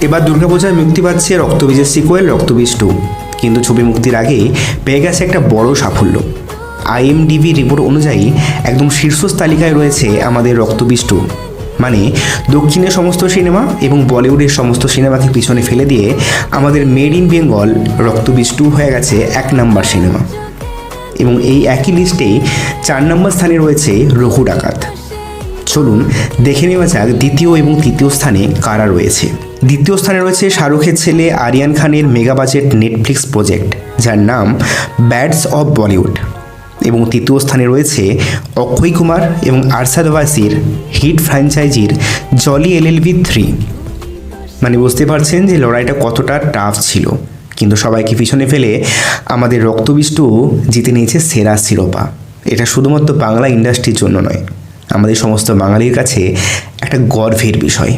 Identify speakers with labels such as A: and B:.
A: এবার দুর্গাপূজায় মুক্তি পাচ্ছে রক্তবীজের সিকোয়েল রক্তবীজ টু কিন্তু ছবি মুক্তির আগে পেয়ে গেছে একটা বড় সাফল্য। আইএমডিবি রিপোর্ট অনুযায়ী একদম শীর্ষ তালিকায় রয়েছে আমাদের রক্তবীজ টু মানে দক্ষিণের সমস্ত সিনেমা এবং বলিউডের সমস্ত সিনেমাকে পিছনে ফেলে দিয়ে আমাদের made in Bengal Raktabeej two হয়ে গেছে এক নাম্বার সিনেমা। এবং এই একই লিস্টেই চার নম্বর স্থানে রয়েছে রঘু ডাকাত। চলুন দেখে নেওয়া যাক দ্বিতীয় এবং তৃতীয় স্থানে কারা রয়েছে। দ্বিতীয় স্থানে রয়েছে শাহরুখের ছেলে আরিয়ান খানের মেগা বাজেট নেটফ্লিক্স প্রজেক্ট যার নাম ব্যাডস অফ বলিউড এবং তৃতীয় স্থানে রয়েছে অক্ষয় কুমার এবং আরশাদ ওয়াসির হিট ফ্র্যাঞ্চাইজির জলি এলএলবি থ্রি মানে বুঝতে পারছেন যে লড়াইটা কতটা টাফ ছিল। কিন্তু সবাইকে পিছনে ফেলে আমাদের রক্তবিষ্টু জিতে নিয়েছে সেরা শিরোপা। এটা শুধুমাত্র বাংলা ইন্ডাস্ট্রির জন্য নয়, আমাদের সমস্ত বাঙালির কাছে একটা গর্বের বিষয়।